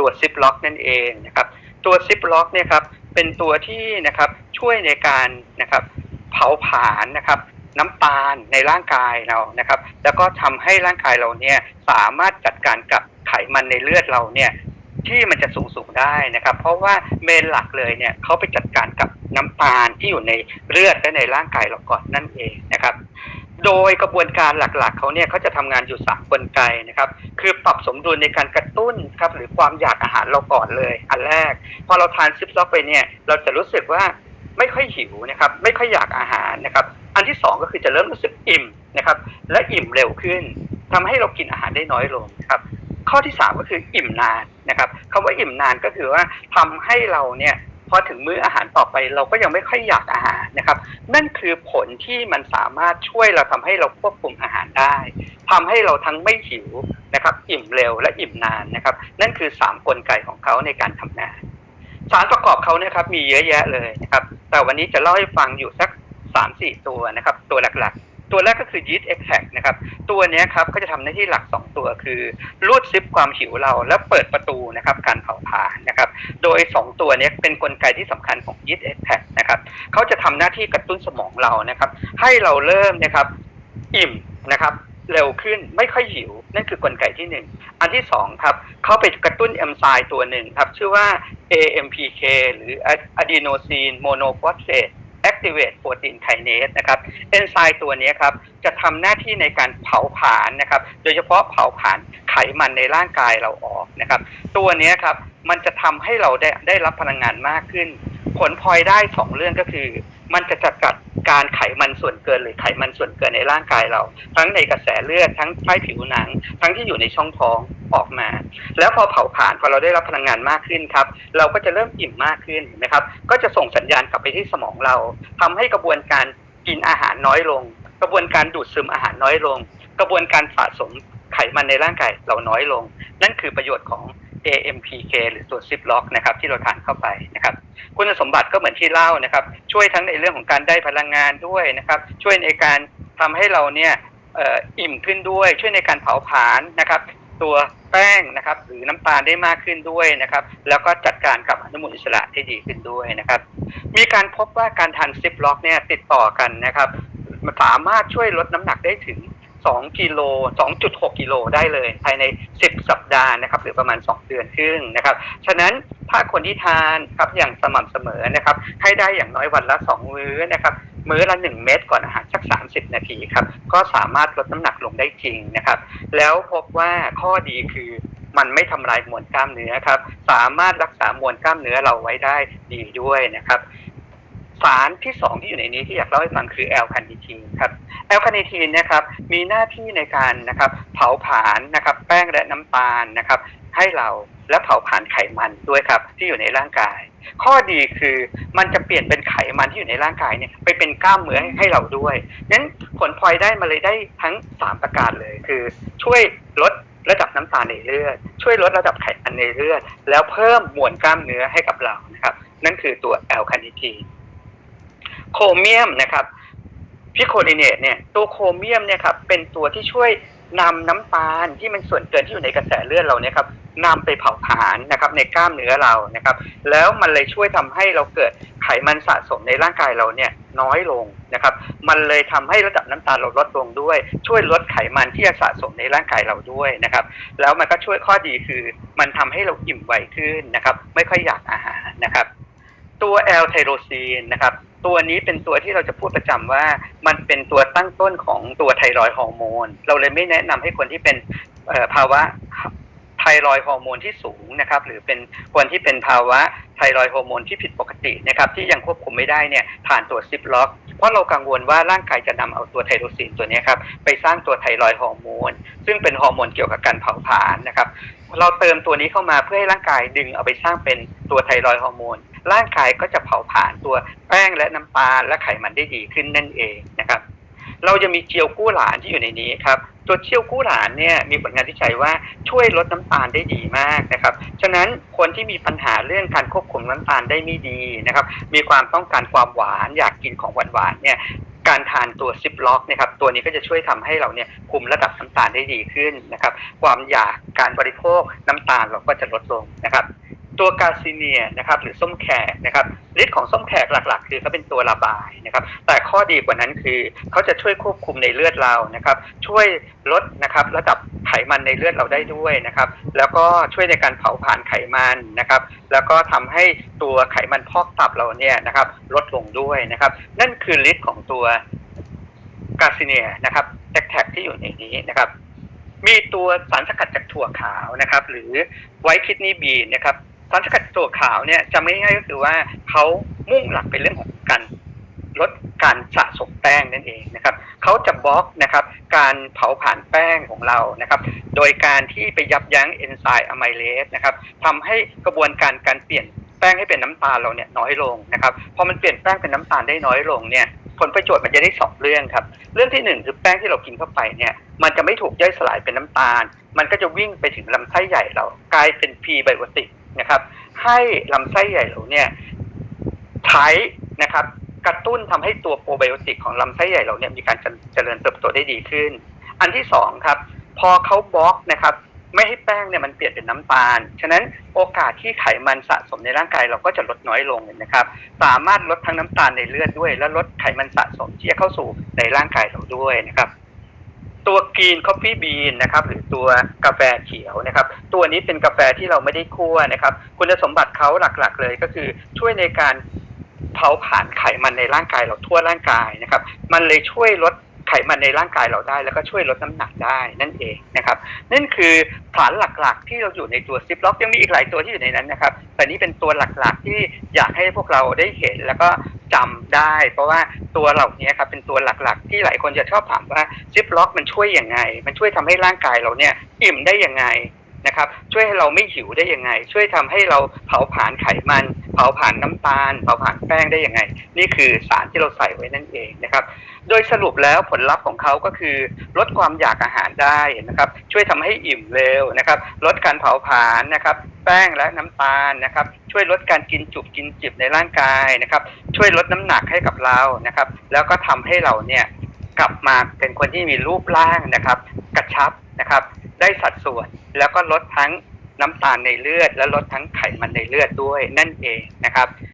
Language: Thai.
ตัวซิปล็อกนั่นเองนะครับตัวซิปล็อกเนี่ยครับเป็นตัวที่นะครับช่วยในการนะครับเผาผลาญนะครับน้ำตาลในร่างกายเรานะครับ แล้วก็ทำให้ร่างกายเราเนี่ยสามารถจัดการกับไขมันในเลือดเราเนี่ยที่มันจะสูงสูงได้นะครับ เพราะว่าเมนหลักเลยเนี่ยเขาไปจัดการกับน้ำตาลที่อยู่ในเลือดและในร่างกายเราก่อนนั่นเองนะครับ โดยกระบวนการหลักๆ เขาเนี่ยเขาจะทำงานอยู่สามกลไกนะครับ คือปรับสมดุลในการกระตุ้นครับหรือความอยากอาหารเราก่อนเลย อันแรก พอเราทานซิปล็อกไปเนี่ย เราจะรู้สึกว่าไม่ค่อยหิวนะครับ ไม่ค่อยอยากอาหารนะครับ อันที่สองก็คือจะเริ่มรู้สึกอิ่มนะครับ และอิ่มเร็วขึ้นทำให้เรากินอาหารได้น้อยลงครับข้อที่สามก็คืออิ่มนานนะครับคำว่าอิ่มนานก็คือว่าทำให้เราเนี่ย พอถึงมื้ออาหารต่อไปเราก็ยังไม่ค่อยอยากอาหารนะครับ นั่นคือผลที่มันสามารถช่วยเราทำให้เราควบคุมอาหารได้ทำให้เราทั้งไม่หิวนะครับ อิ่มเร็วและอิ่มนานนะครับ นั่นคือสามกลไกของเขาในการทำงาน สารประกอบเขาเนี่ยครับมีเยอะแยะเลยนะครับ แต่วันนี้จะเล่าให้ฟังอยู่สักสามสี่ตัวนะครับ ตัวหลักๆ ตัวแรกก็คือ yeast extract นะครับ ตัวนี้ครับก็จะทำหน้าที่หลัก 2 ตัวคือรูดซิปความหิวเราแล้วเปิดประตูนะครับการเผาผลาญนะครับ โดย 2 ตัวนี้เป็นนกลไกที่สำคัญของ yeast extract นะครับเขาจะทำหน้าที่กระตุ้นสมองเรานะครับ ให้เราเริ่มนะครับอิ่มนะครับเร็วขึ้นไม่ค่อยหิว นั่นคือกลไกที่หนึ่งอันที่สองครับเขาไปกระตุ้นเอนไซม์ตัวหนึ่งครับ ชื่อว่า AMPK หรือ adenosine monophosphate activate protein kinase นะครับเอนไซม์ตัวนี้ครับจะทำหน้าที่ในการเผาผลาญนะครับโดยเฉพาะเผาผลาญไขมันในร่างกายเราออกนะครับตัวนี้ครับมันจะทำให้เราได้ได้รับพลังงานมากขึ้น ผลพลอยได้สองเรื่องก็คือ มันจะจัดการการไขมันส่วนเกินหรือไขมันส่วนเกินในร่างกายเรา ทั้งในกระแสเลือดทั้งใต้ผิวหนัง ทั้งที่อยู่ในช่องท้อง ออกมา แล้วพอเผาผลาญพอเราได้รับพลังงานมากขึ้นครับ เราก็จะเริ่มอิ่มมากขึ้นนะครับ ก็จะส่งสัญญาณกลับไปที่สมองเราทำให้กระบวนการกินอาหารน้อยลง กระบวนการดูดซึมอาหารน้อยลง กระบวนการสะสมไขมันในร่างกายเราน้อยลง นั่นคือประโยชน์ของ AMPK หรือตัวซิปล็อกนะครับที่เราทานเข้าไปนะครับคุณสมบัติก็เหมือนที่เล่านะครับ ช่วยทั้งในเรื่องของการได้พลังงานด้วยนะครับ ช่วยในการทำให้เราเนี่ยอออิ่มขึ้นด้วย ช่วยในการเผาผลาญนะครับ ตัวแป้งนะครับ หรือน้ำตาลได้มากขึ้นด้วยนะครับ แล้วก็จัดการกับอนุมูลอิสระได้ดีขึ้นด้วยนะครับ มีการพบว่าการทานซิปล็อกเนี่ยติดต่อกันนะครับมันสามารถช่วยลดน้ำหนักได้ถึง 2กิโล2.6 กิโลได้เลย ภายใน 10 สัปดาห์นะครับ หรือประมาณ 2 เดือนครึ่งนะครับ ฉะนั้นถ้าคนที่ทานครับอย่างสม่ำเสมอนะครับ ให้ได้อย่างน้อยวันละ 2 มื้อนะครับ มื้อละ 1 เม็ดก่อนอาหารสัก 30 นาทีครับ ก็สามารถลดน้ำหนักลงได้จริงนะครับ แล้วพบว่าข้อดีคือมันไม่ทำลายมวลกล้ามเนื้อครับ สามารถรักษามวลกล้ามเนื้อเราไว้ได้ดีด้วยนะครับ สารที่สองที่อยู่ในนี้ที่อยากเล่าให้ฟังคือแอลคาเนิทีนครับแอลคาเนิทีนนะครับมีหน้าที่ในการนะครับเผาผลาญนะครับแป้งและน้ำตาลนะครับให้เราและเผาผลาญไขมันด้วยครับที่อยู่ในร่างกาย ข้อดีคือมันจะเปลี่ยนเป็นไขมันที่อยู่ในร่างกายเนี่ยไปเป็นกล้ามเนื้อให้เราด้วยนั้นผลพลอยได้มาเลยได้ทั้ง 3 ประการเลยคือ ช่วยลดระดับน้ำตาลในเลือด ช่วยลดระดับไขมันในเลือด แล้วเพิ่มมวลกล้ามเนื้อให้กับเรานะครับนั่นคือตัวแอลคาเนิทีน โครเมียมนะครับพิโคลิเนตเนี่ยตัวโครเมียมเนี่ยครับเป็นตัวที่ช่วยนำน้ำตาลที่มันส่วนเกินที่อยู่ในกระแสเลือดเราเนี่ยครับนำไปเผาผลาญนะครับในกล้ามเนื้อเรานะครับ แล้วมันเลยช่วยทำให้เราเกิดไขมันสะสมในร่างกายเราเนี่ยน้อยลงนะครับ มันเลยทำให้ระดับน้ำตาลเราลดลงด้วย ช่วยลดไขมันที่จะสะสมในร่างกายเราด้วยนะครับ แล้วมันก็ช่วยข้อดีคือมันทำให้เราอิ่มไวขึ้นนะครับ ไม่ค่อยอยากอาหารนะครับ ตัวแอลไทโรซีนนะครับ ตัวนี้เป็นตัวที่เราจะพูดประจำว่ามันเป็นตัวตั้งต้นของตัวไทรอยฮอร์โมน เราเลยไม่แนะนำให้คนที่เป็นภาวะไทรอยฮอร์โมนที่สูงนะครับหรือเป็นคนที่เป็นภาวะไทรอยฮอร์โมนที่ผิดปกตินะครับที่ยังควบคุมไม่ได้เนี่ยทานตัวซิปล็อก เพราะเรากังวลว่าร่างกายจะนำเอาตัวไทโรซีนตัวนี้ครับไปสร้างตัวไทรอยฮอร์โมน ซึ่งเป็นฮอร์โมนเกี่ยวกับการเผาผลาญนะครับเราเติมตัวนี้เข้ามาเพื่อให้ร่างกายดึงเอาไปสร้างเป็นตัวไทรอยฮอร์โมน ร่างกายก็จะเผาผลาญตัวแป้งและน้ำตาลและไขมันได้ดีขึ้นนั่นเองนะครับ เราจะมีเจียวกู้หลานที่อยู่ในนี้ครับตัวเจียวกู้หลานเนี่ยมีผลงานวิจัยว่าช่วยลดน้ำตาลได้ดีมากนะครับ ฉะนั้นคนที่มีปัญหาเรื่องการควบคุมน้ำตาลได้ไม่ดีนะครับ มีความต้องการความหวานอยากกินของหวานๆเนี่ยการทานตัวซิปล็อกนะครับตัวนี้ก็จะช่วยทำให้เราเนี่ยคุมระดับน้ำตาลได้ดีขึ้นนะครับ ความอยากการบริโภคน้ำตาลเราก็จะลดลงนะครับ ตัวกาซิเนียนะครับหรือส้มแขกนะครับฤทธิ์ของส้มแขกหลัก ๆ คือเขาเป็นตัวระบายนะครับ แต่ข้อดีกว่านั้นคือเขาจะช่วยควบคุมในเลือดเรานะครับ ช่วยลดนะครับระดับไขมันในเลือดเราได้ด้วยนะครับ แล้วก็ช่วยในการเผาผลาญไขมันนะครับ แล้วก็ทำให้ตัวไขมันพอกตับเราเนี่ยนะครับ ลดลงด้วยนะครับ นั่นคือฤทธิ์ของตัวกาซิเนียนะครับแท็กแท็กที่อยู่ในนี้นะครับมีตัวสารสกัดจากถั่วขาวนะครับ หรือไวท์คิดนีบีนะครับ สารสกัดถั่วขาวเนี่ยจำง่ายๆก็คือว่าเขามุ่งหลักเป็นเรื่องของการลดการสะสมแป้งนั่นเองนะครับเขาจะบล็อกนะครับการเผาผลาญแป้งของเรานะครับ โดยการที่ไปยับยั้งเอนไซม์อะไมเลสนะครับทำให้กระบวนการการเปลี่ยนแป้งให้เป็นน้ำตาลเราเนี่ยน้อยลงนะครับพอมันเปลี่ยนแป้งเป็นน้ำตาลได้น้อยลงเนี่ยผลประโยชน์มันจะได้สองเรื่องครับ เรื่องที่หนึ่งคือแป้งที่เรากินเข้าไปเนี่ย มันจะไม่ถูกย่อยสลายเป็นน้ำตาล มันก็จะวิ่งไปถึงลำไส้ใหญ่เรากลายเป็นพีไบโอติก นะครับ ให้ลำไส้ใหญ่เราเนี่ยใช้นะครับ กระตุ้นทำให้ตัวโปรไบโอติกของลำไส้ใหญ่เราเนี่ยมีการเจริญเติบโตได้ดีขึ้น อันที่สองครับ พอเขาบล็อกนะครับ ไม่ให้แป้งเนี่ยมันเปลี่ยนเป็นน้ำตาล ฉะนั้นโอกาสที่ไขมันสะสมในร่างกายเราก็จะลดน้อยลงนะครับ สามารถลดทั้งน้ำตาลในเลือดด้วย และลดไขมันสะสมที่จะเข้าสู่ในร่างกายเราด้วยนะครับ ตัวกรีนคอฟฟี่บีนนะครับหรือตัวกาแฟเขียวนะครับ ตัวนี้เป็นกาแฟที่เราไม่ได้คั่วนะครับ คุณสมบัติเขาหลักๆ เลยก็คือช่วยในการเผาผลาญไขมันในร่างกายเราทั่วร่างกายนะครับ มันเลยช่วยลด ไขมันในร่างกายเราได้ แล้วก็ช่วยลดน้ำหนักได้นั่นเองนะครับนั่นคือฐานหลักๆ ที่เราอยู่ในตัวซิปล็อกยังมีอีกหลายตัวที่อยู่ในนั้นนะครับแต่นี่เป็นตัวหลักๆ ที่อยากให้พวกเราได้เห็นแล้วก็จำได้ เพราะว่าตัวเหล่านี้ครับเป็นตัวหลักๆ ที่หลายคนจะชอบถามว่าซิปล็อกมันช่วยยังไง มันช่วยทำให้ร่างกายเราเนี่ยอิ่มได้ยังไง นะครับช่วยให้เราไม่หิวได้ยังไง ช่วยทำให้เราเผาผลาญไขมัน เผาผลาญน้ำตาล เผาผลาญแป้งได้ยังไง นี่คือสารที่เราใส่ไว้นั่นเองนะครับ โดยสรุปแล้วผลลัพธ์ของเขาก็คือ ลดความอยากอาหารได้นะครับ ช่วยทำให้อิ่มเร็วนะครับ ลดการเผาผลาญนะครับ แป้งและน้ำตาลนะครับ ช่วยลดการกินจุบกินจิบในร่างกายนะครับ ช่วยลดน้ำหนักให้กับเรานะครับ แล้วก็ทำให้เราเนี่ยกลับมาเป็นคนที่มีรูปร่างนะครับ กระชับนะครับ ได้สัดส่วน แล้วก็ลดทั้งน้ำตาลในเลือด และลดทั้งไขมันในเลือดด้วยนั่นเองนะครับ